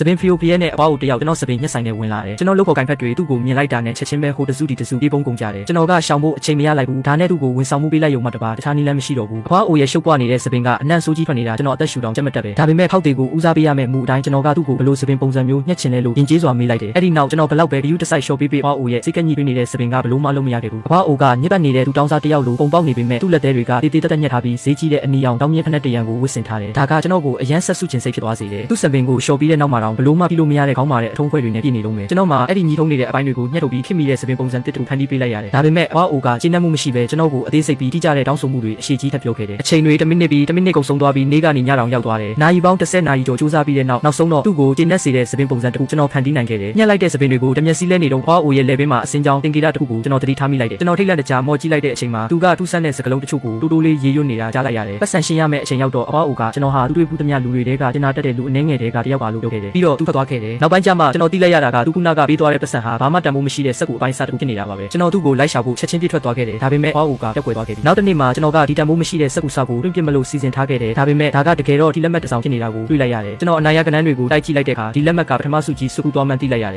စပင်ဖီယိုဖီယဲနဲ့အပွားကိုတယောက်ကျွန်တော်စပင်ညှက်ဆိုင်နဲ့ဝင်လာတယ်ကျွန်တော်လုပ်ဖို့ကင်ဖက်တွေသူ့ကိုမြင်လိုက်တာနဲ့ချက်ချင်းပဲဟိုတစုဒီတစုပြေးပုံကုန်ကြတယ်ကျွန်တော်ကရှောင်ဖို့အချိန်မရလိုက်ဘူးဒါနဲ့သူ့ကိုဝန်ဆောင်မှုပေးလိုက်ရုံမှတပါတခြားနည်းလမ်းမရှိတော့ဘူးအပွားအိုရဲ့ရှုပ်ပွားနေတဲ့စပင်ကအနံ့ဆိုးကြီးထွက်နေတာကျွန်တော်အသက်ရှူတောင်ကြက်မတက်ပဲဒါပေမဲ့ဖောက်တွေကိုဦးစားပေးရမယ့်မူအတိုင်းကျွန်တော်ကသူ့ကိုဘလို့စပင်ပုံစံမျိုးညှက်ချင်လဲလို့ယဉ်ကျေးစွာမေးလိုက်တယ်အဲ့ဒီနောက်ကျွန်တော်ဘလောက်ပဲဒီယူတစ်ဆိုင်ရှော့ပေးပေးအပွားအိုရဲ့စိတ်ကညှိပေးနေတဲ့စပင်ကဘလို့မှလုပ်မရခဲ့ဘူးအပွားအိုကညစ်ပတ်နေတဲ့သူတောင်းစားတယောက်လိုပုံပေါက်နေပေမဲ့သူ့လက်သေးတွေကတေးသေးတက်တက်ညက်ထားပြီးဈေးကြီးတဲ့အနီရောင်တောင်းမြင့်ဖက်နဲ့တရံကိုဝစ်ဆင်ထားတယ်ဒါကကျွန်တော်ကိုအရန်ဆက်စုချင်စိတ်ဖြစ်သွားစေတယ်သူ့စပင်ကိုရှော့ပြီးတဲ့နောက်မှာတော့ဘလို့မှပြီးလို့မရတဲ့ခေါင်းမာတဲ့အထုံးခွဲတွေနဲ့ပြည်နေလုံးပဲကျွန်တော်မှအဲ့ဒီညီထုံးနေတဲ့အပိုင်းတွေကိုညှက်ထုတ်ပြီးခင်မိတဲ့စပင်ပုံစံတစ်တူဖန်တီးပေးလိုက်ရတယ်ဒါပေမဲ့အပွားအိုကကျင်းနှက်မှုမရှိပဲကျွန်တော်ကိုအသေးစိတ်ပြီးတိကျတဲ့တောင်းဆိုမှုတွေအရှိကြီးထပ်ပြောခဲ့တယ်အချိန်တွေ1မိနစ်ပြီး1မိနစ်ကုန်ဆုံးသွားပြီးနေ့ကနေညတောင်ရောက်သွားတယ်နာရီပေါင်း30နာရီကျော်စူးစမ်းပြီးတဲ့နောက်နောက်ဆုံးတော့သူ့ကိုကျင်းနှက်စေတဲ့စပင်ပုံစံတစ်ခုကျွန်တော်ဖန်တီးနိုင်ခဲ့တယ်ညှက်လိုက်တဲ့စပင်တွေကိုတမျက်စီးလဲနေတော့အပွားအိုရဲ့လေဘင်းမှာအစင်းကြောင်းတင်ကေတာတစ်ခုကိုကျွန်တော်သတိထားမိလိုက်တယ်ကျွန်တော်ထိတ်လန့်တကြားမော်ကြည့်လိုက်တဲ့အချိန်မှာသူကထူးဆန်းတဲ့စကလုံးတချို့ကိုတိုးတိုးလေးရေးရွနေတာကြားလိုက်ရတယ်ပတ်စံရှင်းရမယ့်အချိန်ရောက်တော့အပွားအိုကကျွန်တော်ဟာသူတွေဘူးသမျှလူတွေတဲကတင်တာတက်တဲ့လူအနှဲငယ်တဲကတယောက်ပါလို့ပြောခဲ့တယ်ပြီးတော့သူထွက်သွားခဲ့တယ်နောက်ပိုင်းကျမှကျွန်တော်သိလိုက်ရတာကသူခုနကပေးသွားတဲ့ပတ်စံဟာဘာမှတန်ဖိုးမရှိတဲ့စက်ကူအပိုင်းစားတစ်ခုဖြစ်နေတာပါပဲကျွန်တော်သူ့ကိုလိုက်ရှာဖို့ချက်ချင်းပြစ်ထွက်သွားခဲ့တယ်ဒါပေမဲ့အပွားအိုကပြက်ကွယ်သွားခဲ့ပြီနောက်တစ်နေ့မှာကျွန်တော်ကဒီတန်ဖိုးမရှိတဲ့စက်ကူစားကိုတွင်ပြစ်မလို့စီစဉ်ထားခဲ့တယ်ဒါပေမဲ့ဒါကတကယ်တော့ဒီလက်မှတ်တစ်စောင်ဖြစ်နေတာကိုတွေ့လိုက်ရတယ်ကျွန်တော်အနာရကနန်းတွေကိုတိုက်ကြည့်လိုက်တဲ့အခါဒီလက်မှတ်ကပထမစုကြီးစုကူသွားမှန်းသိလိုက်ရတယ်